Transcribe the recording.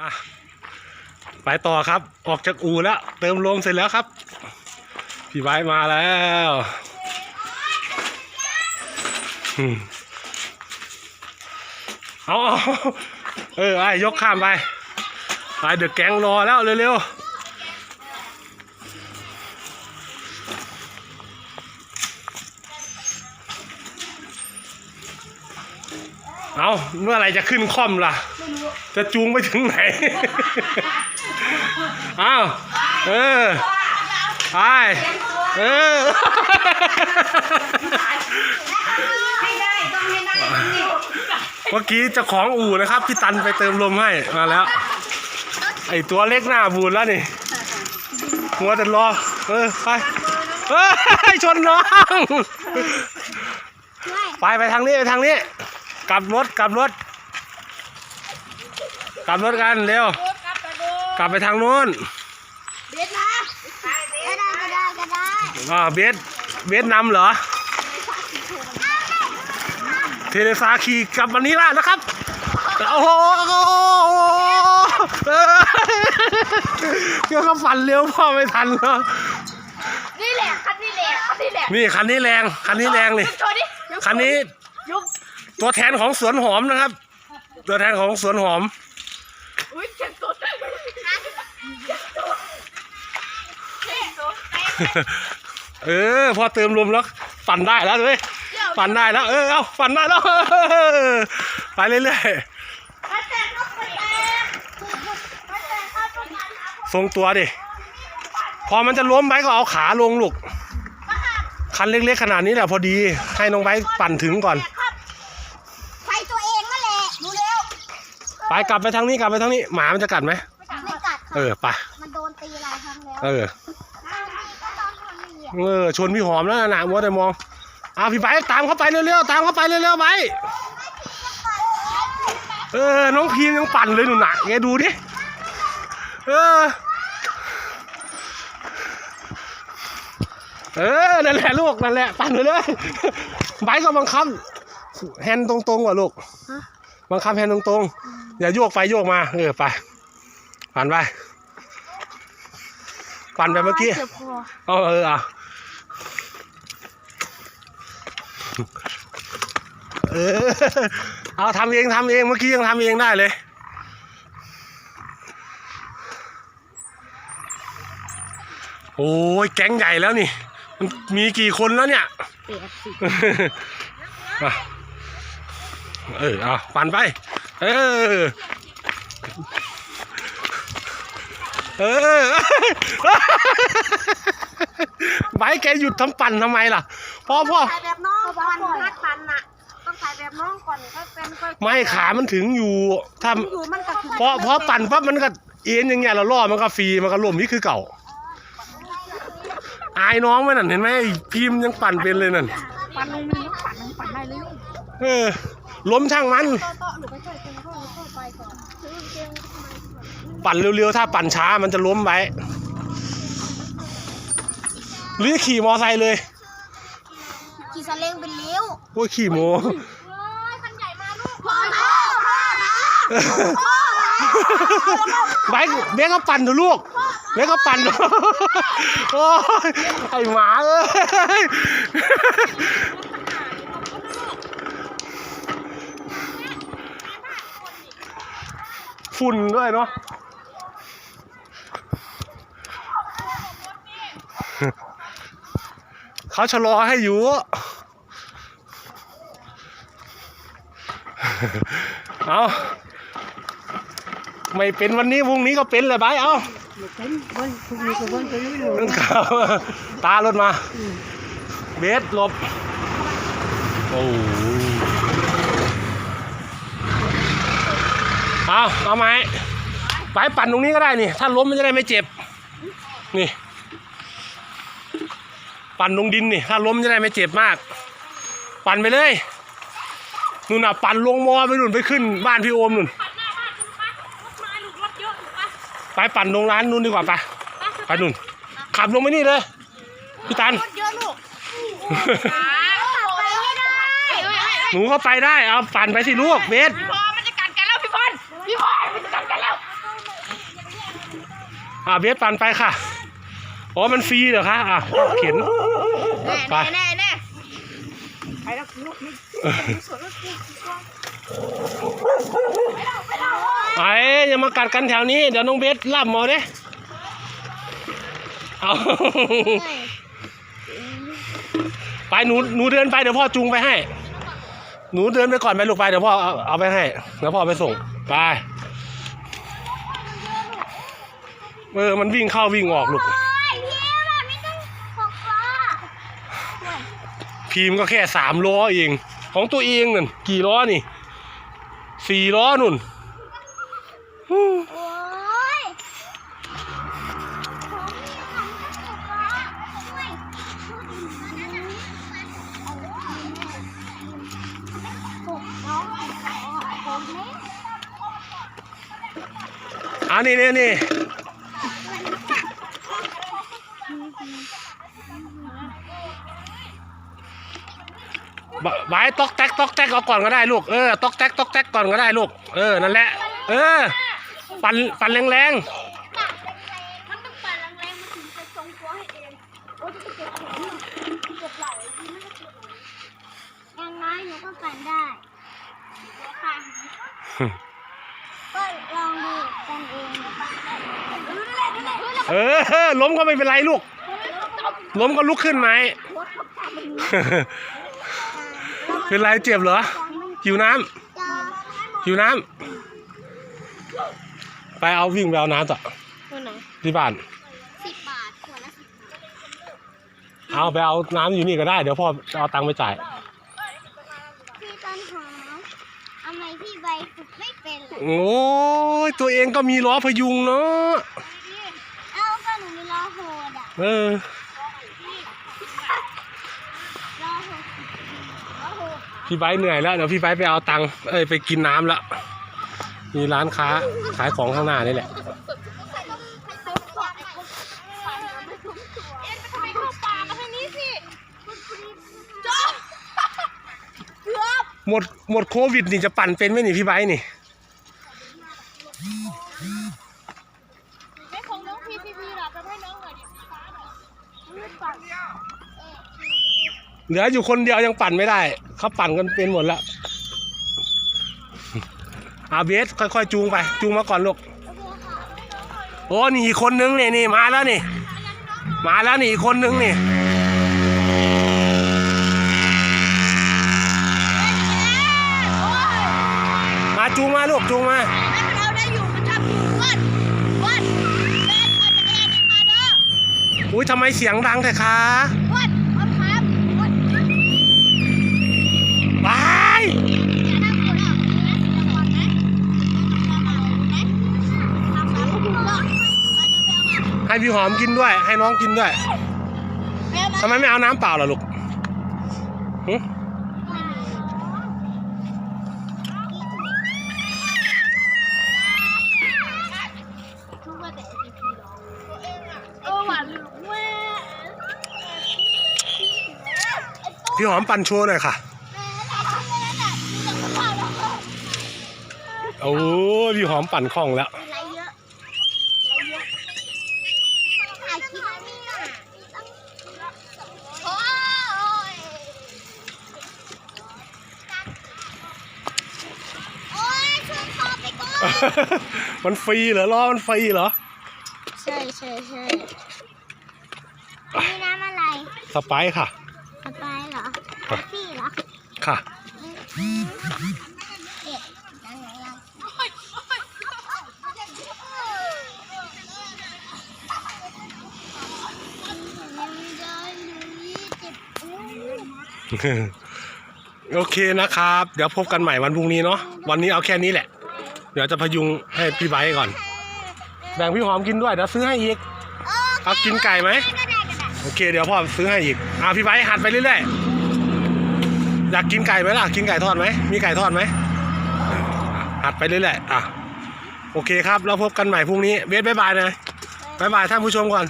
อะไปต่อครับ ออกจากอู่แล้ว เติมลมเสร็จแล้วครับ พี่ไว้มาแล้วอเอาเอาเออไอ้ยกข้ามไปไปเดือดแกงรอแล้วเร็วๆ เอาเมื่อไรจะขึ้นค่อมล่ะ จะจูงไปถึงไหน อ้าว เออไปเออให้ได้ต้องให้ได้ต้องนี่เมื่อกี้เจ้าของอู่นะครับ พี่ตันไปเติมลมให้มาแล้ว ไอตัวเล็กหน้าบูดแล้วนี่หัวแต่รอ เออ ไปเอ้ยชนน้อง ไปไปทางนี้ ไปทางนี้ กลับรถ กลับรถ กลับรถกันเร็ว กลับไปทางนู้นเบ็ดนะก็ได้ก็ได้ก็ได้อ่าเบสเบสนำเหรอ เทเลซาขี่กลับวันนี้ละนะครับ โอ้โหเออเกี่ยวกับฝันเร็วพ่อไม่ทันเนาะนี่แหละคันนี่แหละคันนี่แหละนี่คันนี้แรงคันนี้แรงนี่โชว์ดิคันนี้ยุบตัวแทนของสวนหอมนะครับ ตัวแทนของสวนหอม เออ พอเติมลมแล้วปั่นได้แล้วเลยปั่นได้แล้ว เออเอาปั่นได้แล้วไปเรื่อยๆมาแต่งเข้าไปแตกมาแต่งเข้าไปแตกทรงตัวดิ พอมันจะล้มไบค์ก็เอาขาลงลูก คันเล็กๆขนาดนี้แหละพอดี ให้น้องไบค์ปั่นถึงก่อนใครตัวเองนั่นแหละดูเร็วไปกลับไปทางนี้กลับไปทางนี้ หมามันจะกัดไหมไม่กัดเออไปมันโดนตีหลายครั้งแล้วเออก็ตอนทำนี่ เออชนพี่หอมแล้วนะมัวแต่มองเอาพี่ไบค์ตามเข้าไปเร็วๆตามเข้าไปเร็วๆไบค์เออ น้องพีมยังปั่นเลยหนูหนักแกดูดิเออเออนั่นแหละลูกนั่นแหละปั่นไปเลยไบค์ก็บังคับแฮนด์ตรงๆว่ะลูกบังคับแฮนด์ตรงๆอย่าโยกไปโยกมาเออไปปั่นไปปั่นแบบเมื่อกี้เจ็บคอเอาเออเอา เออเอาทำเองทำเองเมื่อกี้ยังทำเองได้เลย โอ้ยแก๊งใหญ่แล้วนี่ มันมีกี่คนแล้วเนี่ยเปียกสิอะเออเอาปั่นไป เออ เออ ไบร์ทแกหยุดทำปั่นทำไมล่ะพ่อพ่อใส่แบบน้องก่อนนัดปันน่ะต้องใส่แบบน้องก่อนค่อยเป็นค่อยไม่ขามันถึงอยู่ถ้าอยู่มันก็คือพอพอปั่นปั๊บมันก็เอ็นอย่างเงี้ยเราล่อมันก็ฟรีมันก็ล่มนี่คือเก่า อายน้องไหมนั่นเห็นไหมไอ้พิมพ์ยังปั่นเป็นเลยนั่นปันลงนึงปันลงปันได้เลยลูกเออล้มช่างมันต่อต่อหนูไปช่วยเจงเข้าเข้าไปก่อนซื้อเจงทำไมปั่นเร็วๆถ้าปั่นช้ามันจะล้มไป หรือขี่มอไซค์เลย ขี่ซาเล้งเป็นเลี้ยวโอ้ยขี่โมเฮ้ยคันใหญ่มาลูกพ่อพ่อพ่อไบค์เบกก็ปั่นเถอะลูกเบกก็ปั่นเถอะโอ้ยไอหมาเอ้ยฝุ่นด้วยเนาะ เขาชะลอให้อยู่ เอาไม่เป็นวันนี้พรุ่งนี้ก็เป็นเลยไปเอาเป็นเบิ้ลพวกนี้ก็เบิ้ลไปอยู่ตารถมา เบสหลบ โอ้เอาเอาไหมไปปั่นตรงนี้ก็ได้นี่ ถ้าล้มมันจะได้ไม่เจ็บ นี่ ปั่นลงดินนี่ถ้าล้มจะได้ไม่เจ็บมาก ปั่นไปเลยนู่นน่ะปั่นลงมอไปนู่นไปขึ้นบ้านพี่โอมนู่นไปปั่นลงร้านนู่นดีกว่าไปไปนู่น ขับลงไปนี่เลยพี่ตันๆเยอะลูกขาไปไม่ได้หนูเข้าไปได้เอาปั่นไปสิลูกเบสพอมันจะกัดกันแล้วพี่พรพี่พรมันจะกัดกันแล้วอ่าเบสปั่นไปค่ะ อ๋อ มันฟรีเหรอคะ อะ เข็น ไป แน่แน่ไปแล้วลูกนี่สวนแล้วกูไปแล้วไปแล้วไอ้อย่ามากัดกันแถวนี้ เดี๋ยวน้องเบสล่ำเอาเด้เอาไปหนูหนูเดินไปเดี๋ยวพ่อจูงไปให้ หนูเดินไปก่อนไปลูกไปเดี๋ยวพ่อเอาเอาไปให้แล้วพ่อไปส่งไปเออมันวิ่งเข้าวิ่งออกลูกโอ้ย พี่แบบนี้ต้องหกล้อพีมก็แค่สามล้อเอง ของตัวเองนั่นกี่ล้อนี่สี่ล้อนุ่นโอ้ยของพี่ทำก็หกล้อด้วยหกล้อผมนี่อันนี้นี่ ไว้ตอกแตกตอกแตกเอาก่อนก็ได้ลูกเออตอกแตกตอกแตกก่อนก็ได้ลูกเออนั่นแหละเออปั่นปั่นแรงมันต้องปั่นแรงๆมันถึงจะทรงตัวให้เองโอ้ยจะเก็บแขนเก็บไหล่ยังไงหนูก็ปั่นได้ค่ะๆก็ลองดูกันเองดูนั่นแหละนั่นแหละเออล้มก็ไม่เป็นไรลูกล้มก็ลุกขึ้นไหม เป็นไรเจ็บเหรอ หิวน้ำหิวน้ำไปเอาวิ่งไปเอาน้ำต่อตัวไหนที่บ้านสิบบาทขวดละสิบเอาไปเอาน้ำอยู่นี่ก็ได้ เดี๋ยวพ่อจะเอาตังค์ไปจ่ายพี่ต้นหอมทำไมพี่ใบฝึกไม่เป็นล่ะโอ้ยตัวเองก็มีล้อพยุงเนาะเอ้าก็หนูมีล้อโหดอะเออล้อโหดล้อโหด พี่ไบร์ทเหนื่อยแล้วเดี๋ยวพี่ไบร์ทไปเอาตังค์เอ้ยไปกินน้ำแล้วมีร้านค้าขายของข้างหน้านี่แหละเอ็นไปทำไมเข้าป่ามาทางนี้สิจบเกือบหมดหมดโควิดนี่จะปั่นเป็นไหมนี่พี่ไบร์ทนี่ไม่ของน้องพีพีพีหรอไปให้น้องหน่อยดิฟ้าหน่อยไม่ปั่นเหลืออยู่คนเดียวยังปั่นไม่ได้ เขาปั่นกันเป็นหมดแล้วอาเบสค่อยๆจูงไป จูงมาก่อนลูกโอ้นี่คนนึงนี่นี่มาแล้วนี่ มาแล้วนี่คนนึงนี่มาจูงมาลูกจูงมาเราได้อยู่มันทำวัดวัดแม่ขับจักรยานมาเด้ออุ้ยทำไมเสียงดังแต่คะ วัดวัดครับวัด ไป จะนั่งหัวเราะนะก่อนนะทำมาลูกหลอกมาเดินไปเอามา ให้พี่หอมกินด้วย ให้น้องกินด้วยแม่มาทำไมไม่เอาน้ำเปล่าล่ะลูกหึทุกวันแต่ APP หรอเออหวานลูกแม่พี่หอมปั่นโชว์หน่อยค่ะแม่ทำอะไรน่ะดูจากข้าวแล้วโอ้ยพี่หอมปั่นคล่องแล้ว ไรเยอะไรเยอะถ่ายคลิปนี่น่ะโอ้ยโอ้ยช่วยคอไปก่อน มันฟรีเหรอล้อมันฟรีเหรอ ใช่ใช่ใช่นี่น้ำอะไรสไปซ์ค่ะ สไปเหรอคาฟี่เหรอค่ะเอ็ดยังไงล่ะยังได้อยู่ยี่สิบอู้โอเคนะครับ เดี๋ยวพบกันใหม่วันพรุ่งนี้เนาะวันนี้เอาแค่นี้แหละ เดี๋ยวจะพยุงให้พี่ไบร์ทก่อน แบ่งพี่หอมกินด้วยเดี๋ยวซื้อให้อีก เอากินไก่ไหมก็ได้ก็ได้โอเค เดี๋ยวพ่อซื้อให้อีกอ่าพี่ไบร์ทหัดไปเรื่อยๆ อยากกินไก่ไหมล่ะ กินไก่ทอดไหม มีไก่ทอดไหมหัดไปเรื่อยๆ อะ โอเคครับแล้วพบกันใหม่พรุ่งนี้เบสบายบายนะบายบายท่านผู้ชมก่อนบ